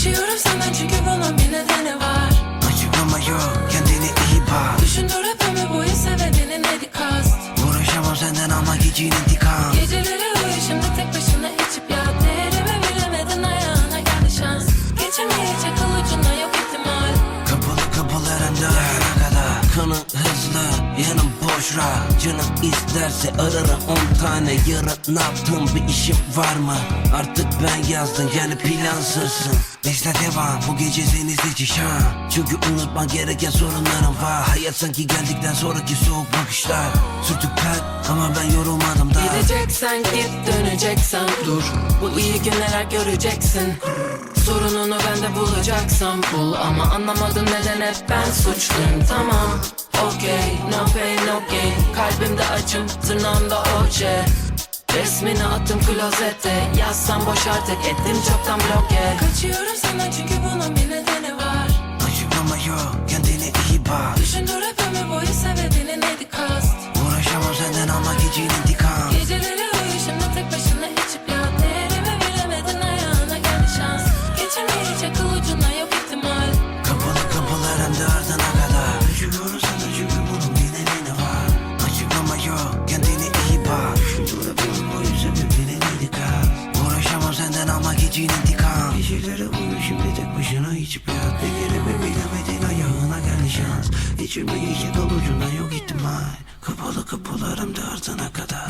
Kaçıyorum senden çünkü bunun bir nedeni var. Açıklama yok kendini iyi bak. Düşündür hep ömür boyu sebebini ne dikkat Uğraşamam senden almak için intikam. Geceleri Yanım boş rahat Canım isterse ararım on tane Yarın ne yaptığım bir işim var mı? Artık ben yazdım yani plansızsın. Bizde devam bu gece seni seçişen Çünkü unutman gereken sorunlarım var. Hayat sanki geldikten sonraki soğuk bakışlar. Sürtük pek ama ben yorulmadım da. Gideceksen git döneceksen dur. Bu iyi günler göreceksin. Sorununu bende bulacaksan bul. Ama anlamadım neden hep ben suçluyum. Tamam okey no pain no gain. Kalbimde acım tırnağımda oje Resmini attım klozete. Yazsam boş artık ettim çoktan bloke. Kaçıyorum sana çünkü bunun bir nedeni var. Açıklama yok kendine iyi bak. Düşündür hep ömür boyu sebebini neydi kast. Uğraşamam senden ama gecenin intikam. Geceleri gecenin intikam. Geceleri uyu şimdi tek başına içip yat. Değerimi bilemedin ayağına geldi şans. Geçirmeyecek yol ucundan yok ihtimal. Kapalı kapılarım ardına kadar